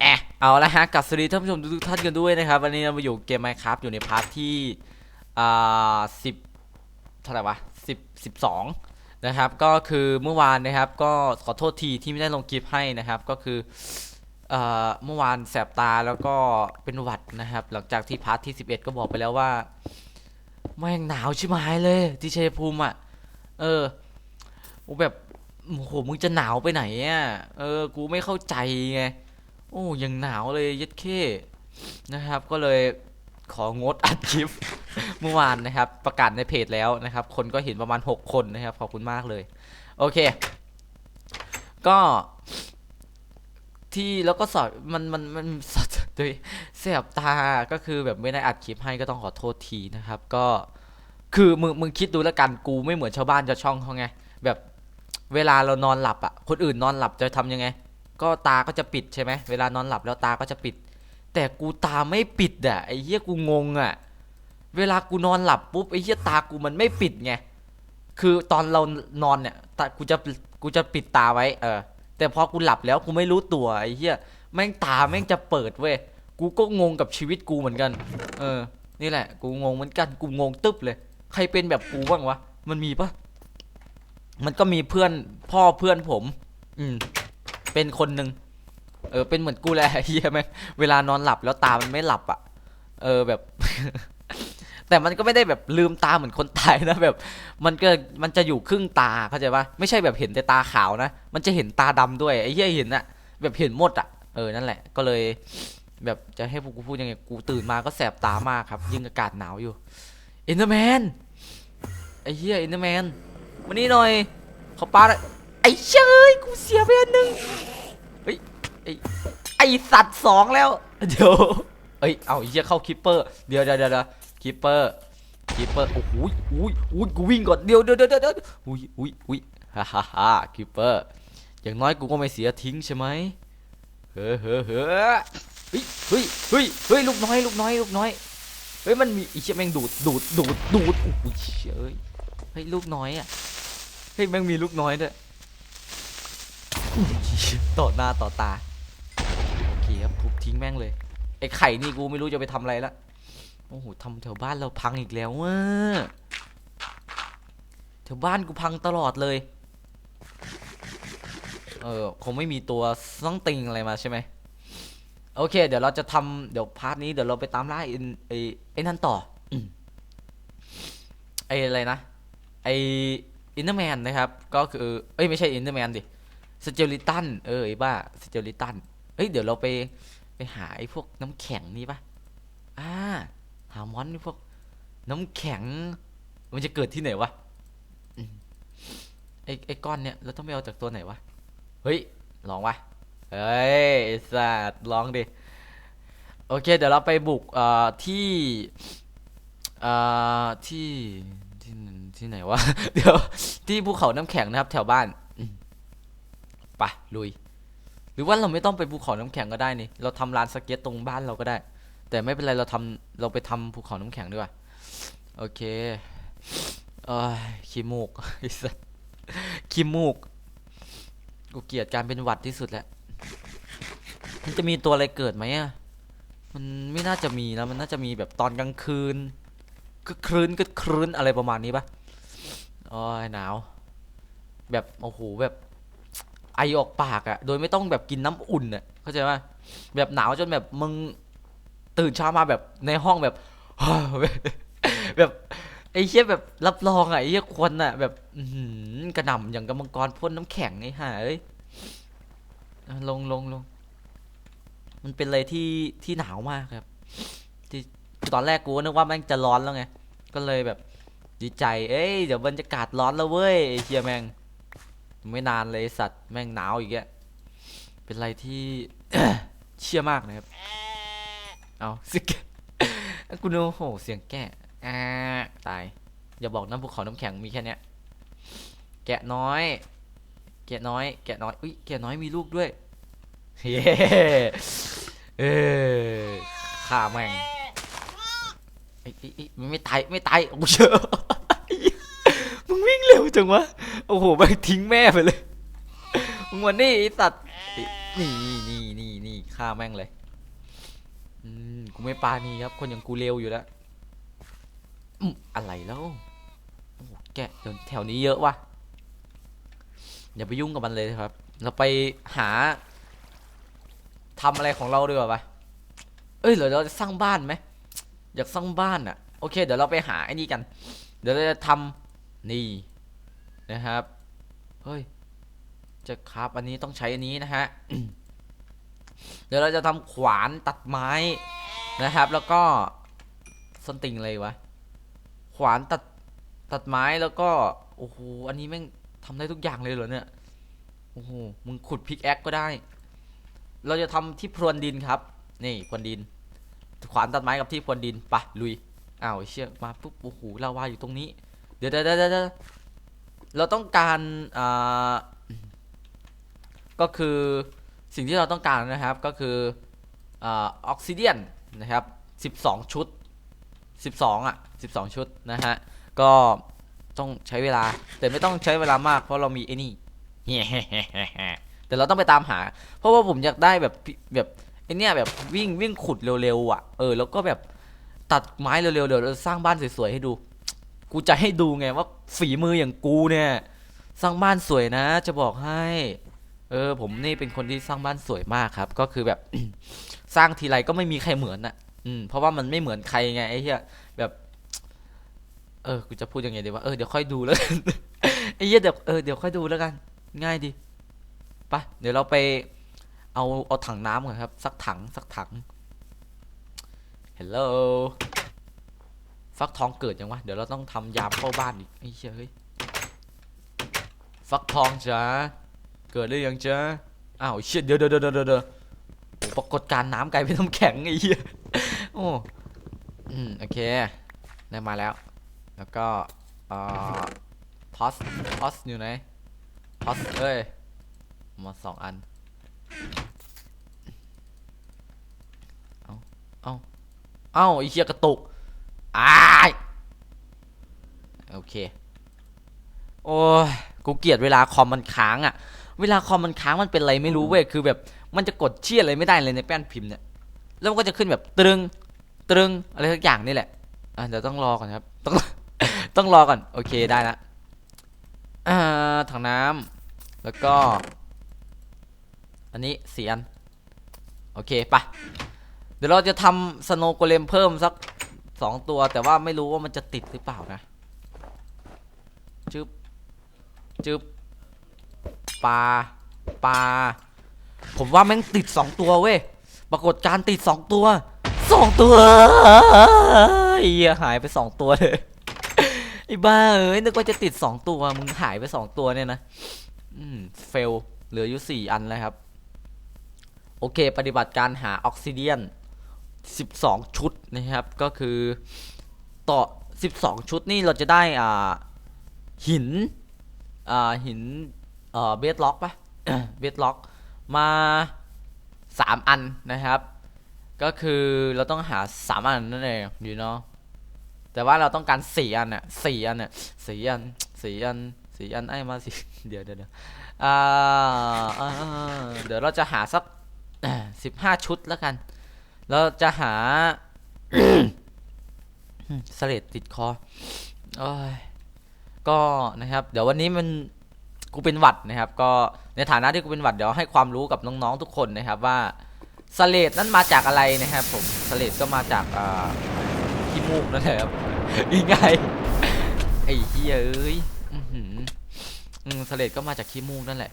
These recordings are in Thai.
แอะเอาละฮะกับสวัสดีท่านผู้ชมทุกท่านกันด้วยนะครับ วันนี้เรามาอยู่เกมไมครับอยู่ในพาร์ทที่อ่าสิบเท่าไหร่วะสิบสิบสองนะครับ ก็คือเมื่อวานนะครับ ก็ขอโทษทีที่ไม่ได้ลงคลิปให้นะครับ ก็คือเอ่อเมื่อวานแสบตาแล้วก็เป็นหวัดนะครับ หลังจากที่พาร์ทที่สิบเอ็ดก็บอกไปแล้วว่าแม่งหนาวชิบหายเลย ที่ชัยภูมิอะเออโอแบบโอ้โหมึงจะหนาวไปไหนอะเออ กูไม่เข้าใจไง โอ้ยังหนาวเลยยัดเข้นะครับ ก็เลยของดอัดคลิปเมื่อวานนะครับ ประกาศในเพจแล้วนะครับ คนก็เห็นประมาณ 6 คนนะครับ ขอบคุณมากเลย โอเค ก็ที่แล้วก็สอดมันมันมันสอดด้วยเสียบตาก็คือแบบไม่ได้อัดคลิปให้ก็ต้องขอโทษทีนะครับ ก็คือมึงมึงคิดดูแล้วกันกูไม่เหมือนชาวบ้านชาวช่องเขาไงแบบเวลาเรานอนหลับอะคนอื่นนอนหลับจะทำยังไง ก็ตาก็จะปิดใช่ไหมเวลานอนหลับแล้วตาก็จะปิด แต่กูตาไม่ปิดอะไอ้เหี้ยกูงงอะเวลากูนอนหลับปุ๊บไอ้เหี้ยตากูมันไม่ปิดไงคือตอนเรานอนเนี่ยตากูจะกูจะปิดตาไว้เออ แต่พอกูหลับแล้วกูไม่รู้ตัวไอ้เหี้ยแม่งตาแม่งจะเปิดเว้ยกูก็งงกับชีวิตกูเหมือนกัน เออ นี่แหละ กูงงเหมือนกัน กูงงตึ๊บเลย ใครเป็นแบบกูบ้างวะ มันมีปะมันก็มีเพื่อนพ่อเพื่อนผม อืม เป็นคนหนึ่งเออเป็นเหมือนกูแหละเฮียแม่งเวลานอนหลับแล้วตามันไม่หลับอะ เออแบบ แต่มันก็ไม่ได้แบบลืมตาเหมือนคนตายนะแบบ มันก็มันจะอยู่ครึ่งตาเข้าใจปะไม่ใช่แบบเห็นแต่ตาขาวนะมันจะเห็นตาดำด้วยไอ้เหี้ยเห็นอะแบบเห็นหมดอะเออนั่นแหละ ก็เลย แบบจะให้พวกกูพูดยังไงกูตื่นมาก็แสบตามากครับ ยิ่งอากาศหนาวอยู่อินเตอร์แมนไอ้เหี้ยอินเตอร์แมนมานี่หน่อยเขาปา ไอ้เชยกูเสียไปอันหนึ่งเฮ้ยไอ้ไอ้สัตว์สองแล้ว เดี๋ยวเอ้ยเอาไอ้เหี้ยเข้าคิปเปอร์เดี๋ยวเดี๋ยวเดี๋ยวเดี๋ยวคิปเปอร์คิปเปอร์โอ้โหอุ้ยอุ้ยกูวิ่งก่อนเดี๋ยวเดี๋ยวเดี๋ยวเดี๋ยวอุ้ยอุ้ยอุ้ยฮ่าฮ่าฮ่าคิปเปอร์อย่างน้อยกูก็ไม่เสียทิ้งใช่ไหมเฮ้อเฮ้อเฮ้อเฮ้ยเฮ้ยเฮ้ยเฮ้ยลูกน้อยลูกน้อยลูกน้อยเฮ้ยมันมีไอ้เชี่ยแม่งดูดดูดดูดดูดโอ้โหเฮ้ยเฮ้ยลูกน้อยอะเฮ้ยแม่งมีลูกน้อยด้วยอุ้ย ต่อหน้าต่อตา โอเคครับทุบทิ้งแม่งเลย ไอ้ไข่นี่กูไม่รู้จะไปทำอะไรละ โอ้โหทำแถวบ้านเราพังอีกแล้วว่ะแถวบ้านกูพังตลอดเลย เออคงไม่มีตัวซังติงอะไรมาใช่ไหม โอเค เดี๋ยวเราจะทำเดี๋ยวพาร์ทนี้เดี๋ยวเราไปตามล่าไอ้ไอ้ไอ้นั่นต่ออืมไอ้อะไรนะ ไอ้อินเตอร์แมนนะครับ ก็คือ เอ้ยไม่ใช่อินเตอร์แมนดิ สเจลิตันเออไอ้บ้าสเจลิตันเฮ้ยเดี๋ยวเราไปไปหาไอ้พวกน้ำแข็งนี่ปะอ่าหามอนพวกน้ำแข็ง มันจะเกิดที่ไหนวะไอ้ไอ้ก้อนเนี่ยเราต้องไปเอาจากตัวไหนวะเฮ้ยลองวะเฮ้ยสัตว์ลองดิโอเค เดี๋ยวเราไปบุกเอ่อที่เอ่อที่ที่ที่ไหนวะเดี๋ยวที่ภูเขาน้ำแข็งนะครับ แถวบ้าน ไปลุย หรือว่าเราไม่ต้องไปภูเขาน้ำแข็งก็ได้นี่ เราทำลานสเก็ตตรงบ้านเราก็ได้ แต่ไม่เป็นไรเราทำเราไปทำภูเขาน้ำแข็งดีกว่า โอเคเอ้ยขี้มูกไอ้สัสขี้มูก กูเกลียดการเป็นหวัดที่สุดแล้วมันจะมีตัวอะไรเกิดไหมอะ มันไม่น่าจะมีนะมันน่าจะมีแบบตอนกลางคืนก็ครื้นก็ครื้นอะไรประมาณนี้ปะอ้ยหนาว แบบโอ้โหแบบ ไอออกปากอะโดยไม่ต้องแบบกินน้ำอุ่นอะเข้าใจปะแบบหนาวจนแบบมึงตื่นเช้ามาแบบในห้องแบบแบบไอ้เชี่ยแบบรับรองอะไอ้เชี่ยควันอะแบบหืกระหน่ำอย่างกับมังกรพ่นน้ำแข็งไอ้ห่าเอ้ยลงลงลงมันเป็นอะไรที่ที่หนาวมากครับ ที่ตอนแรกกูนึกว่าแม่งจะร้อนแล้วไง ก็เลยแบบดีใจ เอ้ยเดี๋ยวบรรยากาศร้อนแล้วเว้ยไอ้เชียแม่ง ไม่นานเลยสัตว์แม่งหนาวอีกแกเป็นอะไรที่ เชี่ยมากนะครับ เอาสิกกูนึกว่าโหเสียงแกะตาย อย่าบอกน้ำภูเขาน้ำแข็งมีแค่เนี้ยแกะน้อย แกะน้อย แกะน้อย อุ้ยแกะน้อยมีลูกด้วย เย้เออฆ่าแม่งไอ้ไอ้ไอ้มันไม่ตาย ไม่ตาย โอ้เชอมึงวิ่งเร็วจังวะ โอ้โหแม่งทิ้งแม่ไปเลยมึงวันนี้ไอ้สัตว์นี่นี่นี่นี่ฆ่าแม่งเลยอืมกูไม่ปานีครับ คนอย่างกูเร็วอยู่แล้วอะไรแล้วโอ้แกเดี๋ยวแถวนี้เยอะวะอย่าไปยุ่งกับมันเลยครับ เราไปหาทำอะไรของเราดีกว่าปะเอ้ยเดี๋ยวเราจะสร้างบ้านไหมอยากสร้างบ้านอะ โอเค เดี๋ยวเราไปหาไอ้นี่กัน เดี๋ยวเราจะทำนี่ นะครับ เฮ้ย จะครับอันนี้ต้องใช้อันนี้นะฮะ เดี๋ยวเราจะทำขวานตัดไม้นะครับ แล้วก็ส้นติงเลยวะ ขวานตัดตัดไม้แล้วก็โอ้โหอันนี้แม่งทำได้ทุกอย่างเลยเหรอเนี่ยโอ้โหมึงขุดพิกแอคก็ได้ เราจะทำที่พรวนดินครับ นี่พรวนดิน ขวานตัดไม้กับที่พรวนดินปะลุยอ้าวเชี่ยมาปุ๊บโอ้โหลาวาอยู่ตรงนี้ เดี๋ยวเดี๋ยวเดี๋ยว เราต้องการก็คือสิ่งที่เราต้องการนะครับก็คืออออกซิเดียนนะครับ 12 ชุด 12 อะ 12 ชุดนะฮะ ก็ต้องใช้เวลา แต่ไม่ต้องใช้เวลามากเพราะเรามีไอ้นี่แต่เราต้องไปตามหา เพราะว่าผมอยากได้แบบแบบไอเนี้ยแบบวิ่งวิ่งขุดเร็วๆอะ เออแล้วก็แบบตัดไม้เร็วๆเดี๋ยวเราสร้างบ้านสวยๆให้ดู กูจะให้ดูไงว่าฝีมืออย่างกูเนี่ย สร้างบ้านสวยนะ จะบอกให้ เออ ผมนี่เป็นคนที่สร้างบ้านสวยมากครับ ก็คือแบบ สร้างทีไรก็ไม่มีใครเหมือนอะ อืม เพราะว่ามันไม่เหมือนใครไงไอ้เหี้ยแบบ เออ กูจะพูดยังไงดีวะเออเดี๋ยวค่อยดูแล้วกันไอ้เหี้ยเดี๋ยวเออเดี๋ยวค่อยดูแล้วกัน ง่ายดีไปะเดี๋ยวเราไป เอาเอาถังน้ำก่อนครับ สักถังสักถังฮัลโหล ฟักทองเกิดยังวะ เดี๋ยวเราต้องทำยามเข้าบ้านอีกไอ้เหี้ยเฮ้ย ฟักทองจ้าเกิดหรือยังจ้าอ้าวเชี่ยเดี๋ยวเดี๋ยวเดี๋ยวเดี๋ยวเด้อปรากฏการน้ำกลายเป็นน้ำแข็งไอ้เหี้ย โอ้อืมโอเค ได้มาแล้ว แล้วก็เอ่อพอสพอสอยู่ไหนพอสเอ้ย มาสองอัน เอาเอาเอาไอ้เหี้ยกระตุก อ้ายโอเค โอ้ยกูเกลียดเวลาคอมมันค้างอะเวลาคอมมันค้างมันเป็นอะไรไม่รู้เว้ย คือแบบ มันจะกดเชี่ยอะไรไม่ได้เลยในแป้นพิมพ์เนี่ย แล้วมันก็จะขึ้นแบบตรึง ตรึงอะไรสักอย่างนี่แหละ อะเดี๋ยวต้องรอก่อนครับ ต้อง ต้องรอก่อน โอเคได้ละอ่าถังน้ำแล้วก็ อันนี้เสียน โอเคไปะเดี๋ยวเราจะทำสโนโกเลมเพิ่มสัก องตัวแต่ว่าไม่รู้ว่ามันจะติดหรือเปล่านะจึบจึบปลาปลาผมว่าแม่งติดสองตัวเว้ยปรากฏการติดสองตัวสองตัวเหี้ยหายไปสองตัวเลยไอ้บ้าเอ้ยนึกว่าจะติดสองตัวมึงหายไปสองตัวเนี่ยนะอืมเฟลเหลืออยู่สี่อันแล้วครับ โอเค ปฏิบัติการหาออกซิเดียน 12 ชุดนะครับ ก็คือต่อ 12 ชุดนี่เราจะได้อ่าหินอ่าหินเอ่อเบสล็อกปะเบสล็อกมา 3 อันนะครับ ก็คือเราต้องหา 3 อันนั่นเองอยู่เนาะแต่ว่าเราต้องการสี่อันอะสี่อันอะสี่อันสี่อันสี่อันไอ้มาสิเดี๋ยวเดี๋ยวเดี๋ยวอ่าเดี๋ยวเราจะหาสักสิบห้าชุดแล้วกัน เราจะหาสเลดติดคอโอ้ยก็นะครับ เดี๋ยววันนี้มันกูเป็นหวัดนะครับ ก็ในฐานะที่กูเป็นหวัดเดี๋ยวให้ความรู้กับน้องๆทุกคนนะครับ ว่าสเลดนั้นมาจากอะไรนะครับ ผมสเลดก็มาจากขี้มูกนั่นแหละครับยังไงไอ้เฮียเอ้ยสเลดก็มาจากขี้มูกนั่นแหละ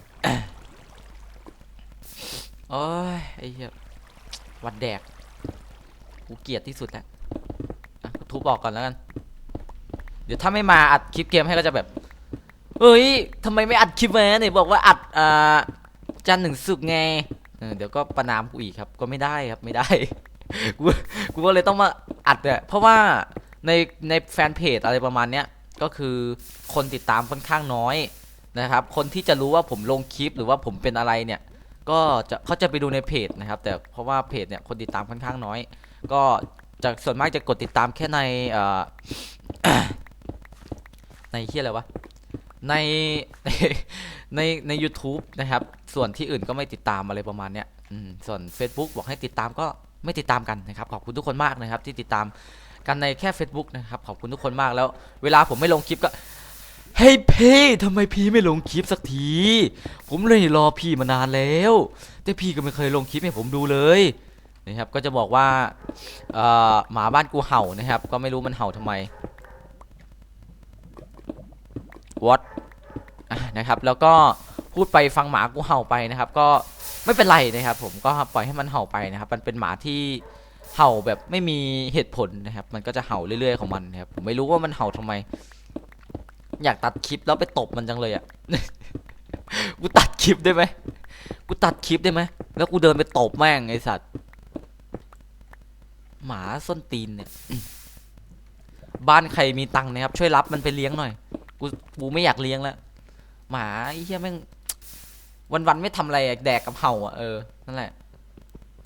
โอ้ยไอ้เฮียวัดแดก กูเกลียดที่สุดและอะกูทุบออกก่อนแล้วกัน เดี๋ยวถ้าไม่มาอัดคลิปเกมให้ก็จะแบบ เฮ้ยทำไมไม่อัดคลิปมาเนี่ยบอกว่าอัดอ่าจันหนึ่งสุกไงเออเดี๋ยวก็ประนามกูอีกครับ ก็ไม่ได้ครับไม่ได้ กูกูก็เลยต้องมาอัดเนี่ยเพราะว่าในในแฟนเพจอะไรประมาณเนี้ยก็คือคนติดตามค่อนข้างน้อยนะครับ คนที่จะรู้ว่าผมลงคลิปหรือว่าผมเป็นอะไรเนี่ย ก็จะเขาจะไปดูในเพจนะครับ แต่เพราะว่าเพจเนี่ยคนติดตามค่อนข้างน้อย ก็จะส่วนมากจะกดติดตามแค่ในเอ่อในที่อะไรวะในในในใน YouTube นะครับ ส่วนที่อื่นก็ไม่ติดตามอะไรประมาณเนี้ยส่วน Facebook บอกให้ติดตามก็ไม่ติดตามกันนะครับ ขอบคุณทุกคนมากนะครับ ที่ติดตามกันในแค่ Facebook นะครับ ขอบคุณทุกคนมากแล้ว เวลาผมไม่ลงคลิปก็เฮ้ยพี่ทำไมพี่ไม่ลงคลิปสักที ผมเลยรอพี่มานานแล้ว แต่พี่ก็ไม่เคยลงคลิปให้ผมดูเลย นะครับก็จะบอกว่าหมาบ้านกูเห่านะครับ ก็ไม่รู้มันเห่าทำไม what อะนะครับ แล้วก็พูดไปฟังหมากูเห่าไปนะครับ ก็ไม่เป็นไรนะครับ ผมก็ปล่อยให้มันเห่าไปนะครับ มันเป็นหมาที่เห่าแบบไม่มีเหตุผลนะครับ มันก็จะเห่าเรื่อยๆของมันนะครับผมไม่รู้ว่ามันเห่าทำไม อยากตัดคลิปแล้วไปตบมันจังเลยอะกูตัดคลิปได้ไหมกูตัดคลิปได้ไหมแล้วกูเดินไปตบแม่งไอสัตว์ หมาส้นตีนเนี่ย บ้านใครมีตังค์นะครับ ช่วยรับมันไปเลี้ยงหน่อย กูกูไม่อยากเลี้ยงแล้ว หมาไอ้เหี้ยแม่งวันๆไม่ทำอะไรแดกกับเห่าอะเออนั่นแหละ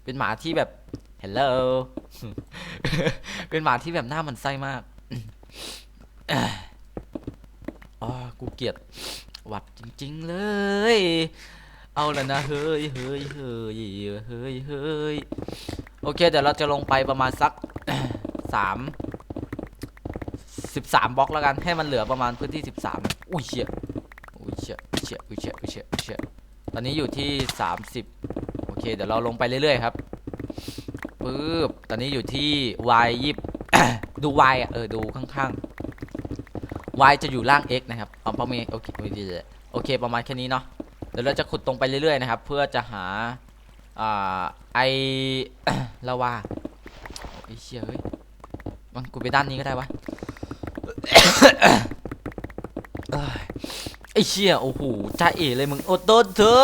เป็นหมาที่แบบ hello เป็นหมาที่แบบหน้ามันไส้มากอ๋อกูเกลียดหวัดจริง ๆ เลย เอาละนะเฮ้ยเฮ้ยเฮ้ยเฮ้ยเฮ้ยโอเคเดี๋ยวเราจะลงไปประมาณสักสามสิบสามบล็อกแล้วกันให้มันเหลือประมาณพื้นที่สิบสามอุ้ยเชี่ยอุ้ยเชี่ยอุ้ยเชี่ยอุ้ยเชี่ยอุ้ยเชี่ยอุ้ยเชี่ยตอนนี้อยู่ที่สามสิบโอเคเดี๋ยวเราลงไปเรื่อยๆครับปึ๊บตอนนี้อยู่ที่ y ยี่ดู y อะเออดูข้างๆ y จะอยู่ล่าง x นะครับอ๋อประมาณโอเคโอเคประมาณแค่นี้เนาะ ดี๋ยวเราจะขุดตรงไปเรื่อยๆนะครับ เพื่อจะหาอ่าไอลาวาไอเชี่ยเฮ้ยมันกูไปด้านนี้ก็ได้วะเอ้ยไอเชี่ยโอ้โหจ้าเอ๋เลยมึงโอ้โตเธอ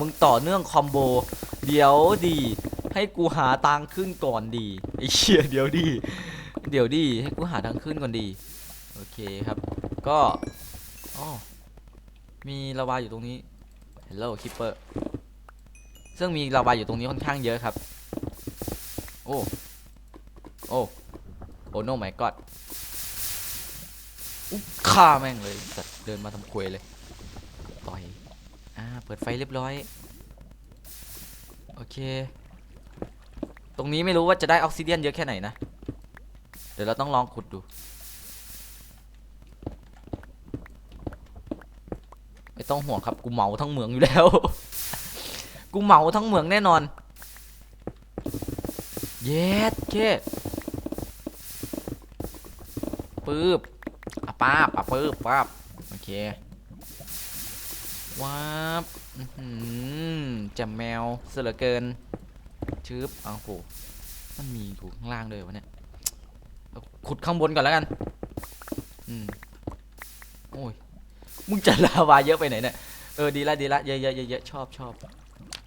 มึงต่อเนื่องคอมโบ เดี๋ยวดีให้กูหาตังค์ขึ้นก่อนดีไอเชี่ยเดี๋ยวดีเดี๋ยวดีให้กูหาตังค์ขึ้นก่อนดีโอเคครับ ก็อ๋อมีลาวาอยู่ตรงนี้ Hello Keeper ซึ่งมีลาวาอยู่ตรงนี้ค่อนข้างเยอะครับ โอ้ โอ้ โอ้ no my god อุ๊ฆ่าแม่งเลยสัตว์เดินมาทำควยเลย ต่อย อ่า เปิดไฟเรียบร้อย โอเค ตรงนี้ไม่รู้ว่าจะได้ออกซิเดียนเยอะแค่ไหนนะ เดี๋ยวเราต้องลองขุดดู ไม่ต้องห่วงครับกูเหมาทั้งเมืองอยู่แล้ว กูเหมาทั้งเมืองแน่นอน เย็ดเคปึ๊บอะป้าบอะปึ๊บป้าบโอเคว้าบอื้อหือแจำแมวเสือเลเกินชืบอ้าวโหมันมีอยู่ข้างล่างด้วยวะเนี่ยขุดข้างบนก่อนแล้วกัน อืม โอ้ย มึงจะลาวาเยอะไปไหนเนี่ย เออดีละดีละเยอะเยอะเยอะชอบชอบ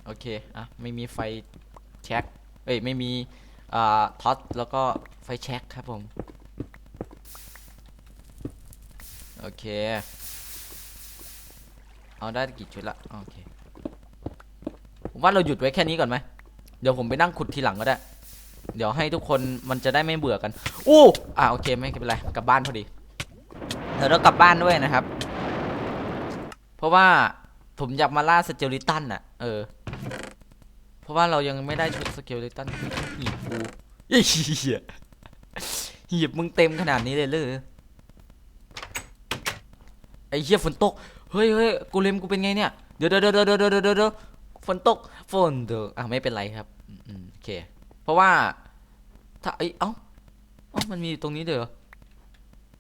โอเคอะไม่มีไฟแช็กเอ้ยไม่มีอ่าท็อตแล้วก็ไฟแช็กครับผมโอเค เอาได้กี่ชุดละโอเคผมว่าเราหยุดไว้แค่นี้ก่อนไหมเดี๋ยวผมไปนั่งขุดทีหลังก็ได้ เดี๋ยวให้ทุกคนมันจะได้ไม่เบื่อกันอู้อ่าโอเคไม่เป็นไรกลับบ้านพอดีเดี๋ยวเรากลับบ้านด้วยนะครับ เพราะว่าผมอยากมาล่าสเกลิตันน่ะ เออ เพราะว่าเรายังไม่ได้ชุดสเกลิตันหีบกูเฮ้ยเหี้ยหีบมึงเต็มขนาดนี้เลยเลยไอ้เหี้ยฝนตก เฮ้ยเฮ้ยกูเลมกูเป็นไงเนี่ย เดี๋ยวเดี๋ยวเดี๋ยวเดี๋ยวเดี๋ยวเดี๋ยวเดี๋ยวฝนตกฝนตกอะไม่เป็นไรครับอืมโอเค เพราะว่า ถ้าเอ้เอ้าเอ้ามันมีตรงนี้เด้อ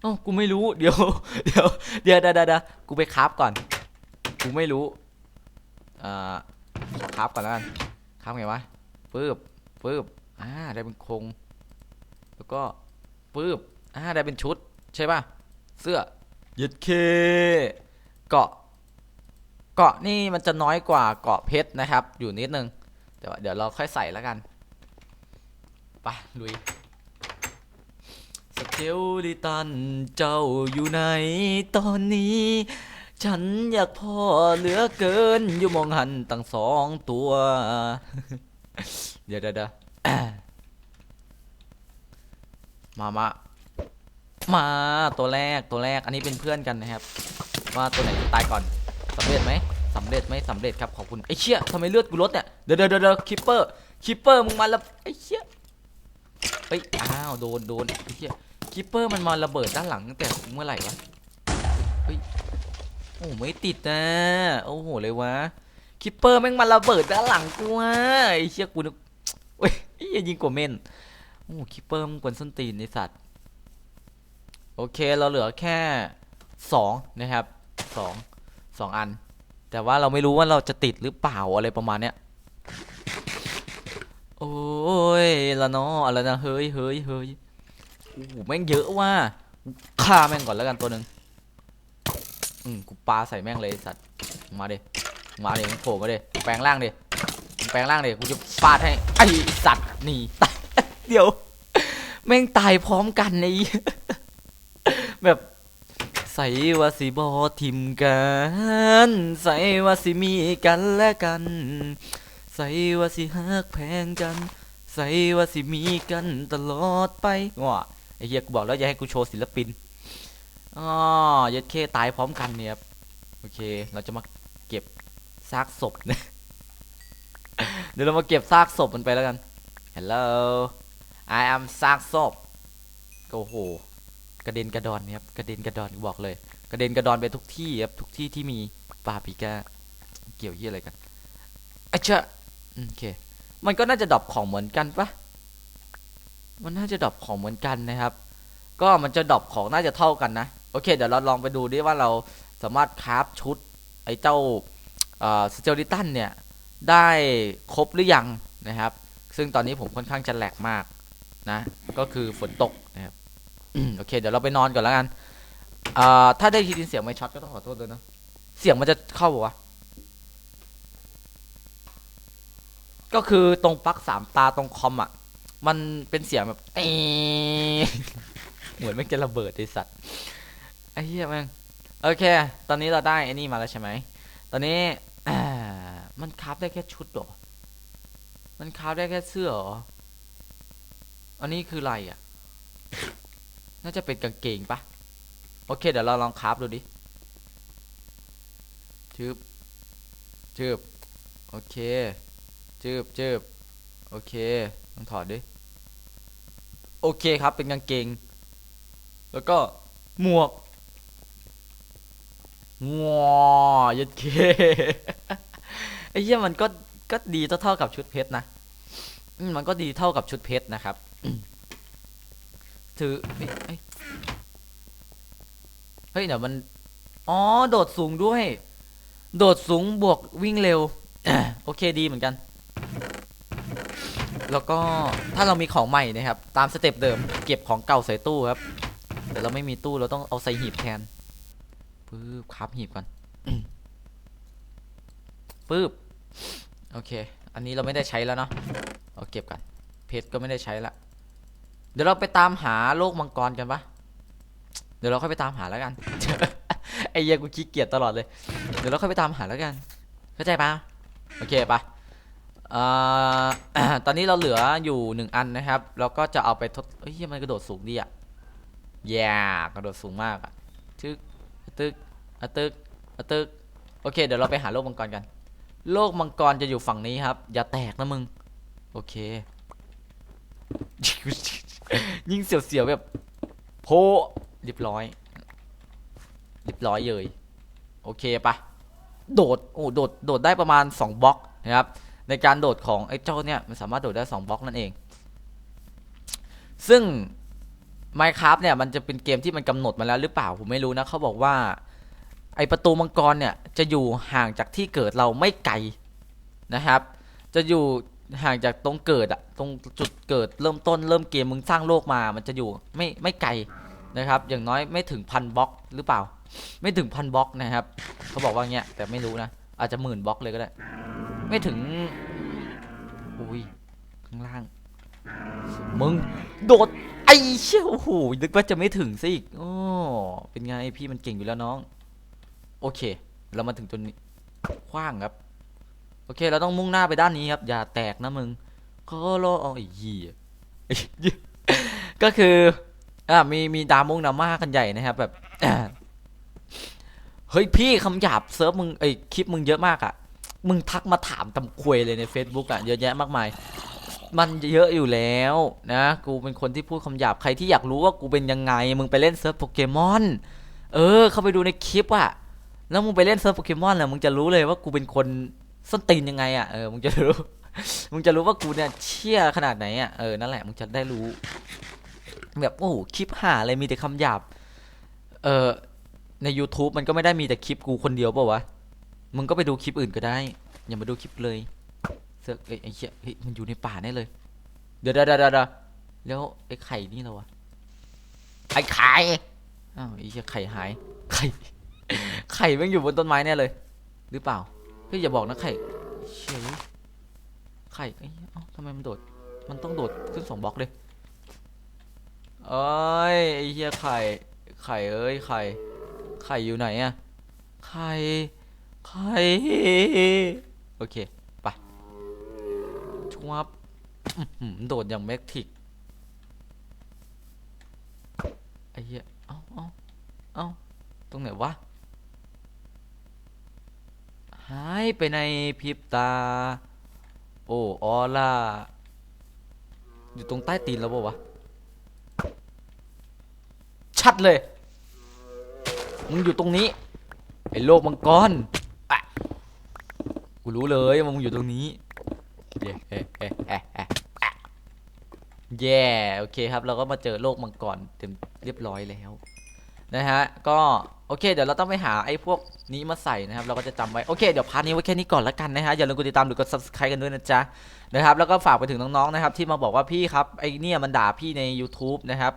เอ้ากูไม่รู้ เดี๋ยว เดี๋ยว เดี๋ยวเดี๋ยวเดี๋ยวเดี๋ยวกูไปคราฟก่อน กูไม่รู้อ่าขอคราฟก่อนแล้วกันคราฟไงวะปึ๊บปึ๊บอ่าได้เป็นโครงแล้วก็ปึ๊บอ่าได้เป็นชุด ใช่ป่ะ เสื้อยึดเค เกาะ เกาะนี่มันจะน้อยกว่าเกาะเพชรนะครับ อยู่นิดนึงแต่ว่าเดี๋ยวเราค่อยใส่แล้วกันไปลุยสเกลลิตันเจ้าอยู่ไหนตอนนี้ ฉันอยากพ่อเหลือเกิน อยู่มองหันตั้งสองตัว เดี๋ยวเดี๋ยวมามามาตัวแรกตัวแรกอันนี้เป็นเพื่อนกันนะครับ ว่าตัวไหนจะตายก่อนสำเร็จไหมสำเร็จไม่สำเร็จครับขอบคุณไอ้เชี่ยทำไมเลือดกูลดเนี่ยเดี๋ยวเดี๋ยวเดี๋ยวคิปเปอร์คิปเปอร์มึงมาแล้วไอ้เชี่ยเอ้ยอ้าวโดนโดนไอ้เชี่ยคิปเปอร์มันมาระเบิดด้านหลังตั้งแต่เมื่อไหร่วะ โอ้ไม่ติดนะโอ้โหเลยวะคิปเปอร์แม่งมาระเบิดด้านหลังกูวะไอ้เชี่ยกูนึกเฮ้ยอ้เหี้ยยิงกว่าเม่นโอ้คิปเปอร์มึงกวนส้นตีนไอสัตว์โอเคเราเหลือแค่สองนะครับสองสองอัน แต่ว่าเราไม่รู้ว่าเราจะติดหรือเปล่าอะไรประมาณเนี้ยโอ้ยละเนาะอะไรนะเฮ้ยเฮ้ยเฮ้ยโอ้แม่งเยอะว่ะฆ่าแม่งก่อนแล้วกันตัวหนึ่ง อืมกูปาใส่แม่งเลยสัตว์มาเดมาเดมึงโผล่มาเดแปลงร่างเดแปลงร่างเดกูจะฟาดให้ไอ้สัตว์หนีตายเดี๋ยว แม่งตายพร้อมกันในแบบใส่ว่าสิบอทิมกัน ใส่ว่าสิมีกันและกัน ใส่ว่าสิฮักแพงกัน ใส่ว่าสิมีกันตลอดไปว้าไอ้เหี้ยกูบอกแล้วอย่าให้กูโชว์ศิลปิน อ๋อยัดเคตายพร้อมกันเนี่ยครับโอเค เราจะมาเก็บซากศพนะเดี๋ยวเรามาเก็บซากศพมันไปแล้วกัน Hello I am ซากศพโอ้โห กระเด็นกระดอนครับ กระเด็นกระดอนบอกเลย กระเด็นกระดอนไปทุกที่ครับ ทุกที่ที่มีปาปิก้า เกี่ยวยี่อะไรกันอะเชะอืมโอเค มันก็น่าจะดรอปของเหมือนกันปะมันน่าจะดรอปของเหมือนกันนะครับ ก็มันจะดรอปของน่าจะเท่ากันนะ อเคเดี๋ยวเราลองไปดูดิว่าเราสามารถคราฟชุดไอ้เจ้าสเจลิตันเนี่ยได้ครบหรือยังนะครับ ซึ่งตอนนี้ผมค่อนข้างจะแหลกมากนะ ก็คือฝนตกนะครับอืมโอเค เดี๋ยวเราไปนอนก่อนแล้วกันอ่าถ้าได้ยินเสียงไม่ช็อตก็ต้องขอโทษด้วยนะ เสียงมันจะเข้าปะวะก็คือตรงปลั๊กสามตาตรงคอมอะ มันเป็นเสียงแบบเอ๊ะเหมือนไม่งจะระเบิดไอสัตว์ ไอ้เหี้ยแม่งโอเค ตอนนี้เราได้ไอ้นี่มาแล้วใช่ไหม ตอนนี้มันคราฟได้แค่ชุดหรอ มันคราฟได้แค่เสื้อหรอ อันนี้คืออะไรอะ น่าจะเป็นกางเกงปะโอเค เดี๋ยวเราลองคราฟดูดิชืบชืบโอเคจืบจืบโอเคลองถอดดิ โอเคครับเป็นกางเกง แล้วก็หมวก ว้ายัดเคไอ้เหี้ยมันก็ก็ดีเท่าๆกับชุดเพชรนะมันก็ดีเท่ากับชุดเพชรนะครับถือเฮ้ยเดี๋ยวมัน อ๋อ โดดสูงด้วย โดดสูงบวกวิ่งเร็ว โอเคดีเหมือนกัน แล้วก็ถ้าเรามีของใหม่นะครับ ตามสเต็ปเดิม เก็บของเก่าใส่ตู้ครับ แต่เราไม่มีตู้เราต้องเอาใส่หีบแทน ปึ๊บคับหีบก่อนปึ๊บโอเค อันนี้เราไม่ได้ใช้แล้วเนาะเอาเก็บกันเพชรก็ไม่ได้ใช้ละเดี๋ยวเราไปตามหาโลกมังกรกันปะเดี๋ยวเราค่อยไปตามหาแล้วกันไอ้เหี้ยกูขี้เกียจตลอดเลย เดี๋ยวเราค่อยไปตามหาแล้วกัน เข้าใจปะโอเคปะเอ่อตอนนี้เราเหลืออยู่หนึ่งอันนะครับ เราก็จะเอาไปทดเฮ้ยเหี้ยมันกระโดดสูงดีอะแย่กระโดดสูงมากอะตึกอะ ตึกอะตึกอะตึกโอเค เดี๋ยวเราไปหาโลกมังกรกัน โลกมังกรจะอยู่ฝั่งนี้ครับ อย่าแตกนะมึง โอเค ยิ่งเสียวๆแบบโพเรียบร้อยเรียบร้อยเลยโอเคปะโดดโอ้โดดโดดได้ประมาณ 2บล็อกนะครับในการโดดของไอ้เจ้าเนี่ยมันสามารถโดดได้ 2บล็อกนั่นเอง ซึ่ง Minecraft เนี่ยมันจะเป็นเกมที่มันกำหนดมาแล้วหรือเปล่าผมไม่รู้นะเขาบอกว่า ไอประตูมังกรเนี่ยจะอยู่ห่างจากที่เกิดเราไม่ไกลนะครับ จะอยู่ห่างจากตรงเกิดอะตรงจุดเกิดเริ่มต้นเริ่มเกมมึงสร้างโลกมา มันจะอยู่ไม่ไม่ไกลนะครับ อย่างน้อยไม่ถึงพันบล็อกหรือเปล่า ไม่ถึงพันบล็อกนะครับเขาบอกว่าเงี้ยแต่ไม่รู้นะอาจจะหมื่นบล็อกเลยก็ได้ ไม่ถึงอุ้ยข้างล่างมึงโดด ไอ้เชี่ยโอ้โหนึกว่าจะไม่ถึงซะอีกโอ้เป็นไงพี่มันเก่งอยู่แล้วน้อง โอเค เรามาถึงจนนี้ขว้างครับ โอเค เราต้องมุ่งหน้าไปด้านนี้ครับ อย่าแตกนะมึงก็รอเอาไอ้ยไอ้เหี้ยก็คืออ่ามีมีดามุ่งดาม่ากันใหญ่นะครับแบบเฮ้ยพี่คำหยาบเซิร์ฟมึงไอคลิปมึงเยอะมากอะมึงทักมาถามตำควยเลยใน Facebook อะเยอะแยะมากมาย มันเยอะอยู่แล้วนะ กูเป็นคนที่พูดคำหยาบใครที่อยากรู้ว่ากูเป็นยังไง มึงไปเล่นเซิร์ฟโปเกมอน เออ เข้าไปดูในคลิปอะแล้วมึงไปเล่นเซิร์ฟโปเกมอนแล้วมึงจะรู้เลยว่ากูเป็นคนส้นตีนยังไงอะเออ มึงจะรู้ มึงจะรู้ว่ากูเนี่ยเชี่ยขนาดไหนอะเออ นั่นแหละ มึงจะได้รู้ แบบโอ้โหคลิปหาอะไรมีแต่คำหยาบ เออใน YouTube มันก็ไม่ได้มีแต่คลิปกูคนเดียวเปล่าวะ มึงก็ไปดูคลิปอื่นก็ได้ อย่ามาดูคลิปเลย สือกเอ้ยไอ้เหี้ยเฮ้ยมันอยู่ในป่าแน่เลย เดี๋ยวเดี๋ยวเดี๋ยวเดี๋ยวแล้วไอ้ไข่นี่เหรอะไอ้ไข่อ้าวไอ้เหี้ยไข่หายไข่ไข่ม่งอยู่บนต้นไม้แน่เลย หรือเปล่าเฮ้ยอย่าบอกนะไข่เชี่ยไข่เอ้ยเอ้าทำไมมันโดด มันต้องโดดขึ้นสองบล็อกเลยเอ้ยไอ้เหี้ยไข่ไข่เอ้ยไข่ไข่อยู่ไหนอะไข่ไข่โอเค ชวบอื้อหือโดดอย่างแม็กทิกไอ้เหี้ย เอ้าเอ้าเอ้าตรงไหนวะ หายไปในพริบตา โอ้ออล่า อยู่ตรงใต้ตีนแล้วปะวะ ชัดเลย มึงอยู่ตรงนี้ ไอ้โลกมังกรกูรู้เลยว่ามึงอยู่ตรงนี้ เย่เอ๊ะเอ๊ะเอ๊ะเอ๊ะแย่โอเคครับ เราก็มาเจอโลกมังกรเต็มเรียบร้อยแล้ว นะฮะ ก็โอเค เดี๋ยวเราต้องไปหาไอ้พวกนี้มาใส่นะครับ เราก็จะจำไว้ โอเค เดี๋ยวพาร์ทนี้ไว้แค่นี้ก่อนละกันนะฮะ อย่าลืมกดติดตามหรือกด subscribe กันด้วยนะจ๊ะ นะครับ แล้วก็ฝากไปถึงน้องๆนะครับ ที่มาบอกว่าพี่ครับ ไอ้เนี่ยมันด่าพี่ใน YouTube นะครับ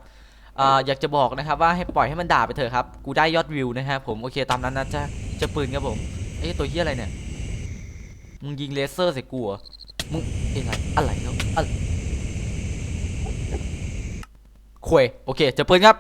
อยากจะบอกนะครับว่าให้ปล่อยให้มันด่าไปเถอะครับ กูได้ยอดวิวนะครับผมโอเคตามนั้นนะจ๊ะจะปืนครับผม เอ้ตัวเฮียอะไรเนี่ย มึงยิงเลเซอร์ใส่กูเหรอ มึงอะไรอะไรเนาะอะไรคุยโอเค จะปืนครับ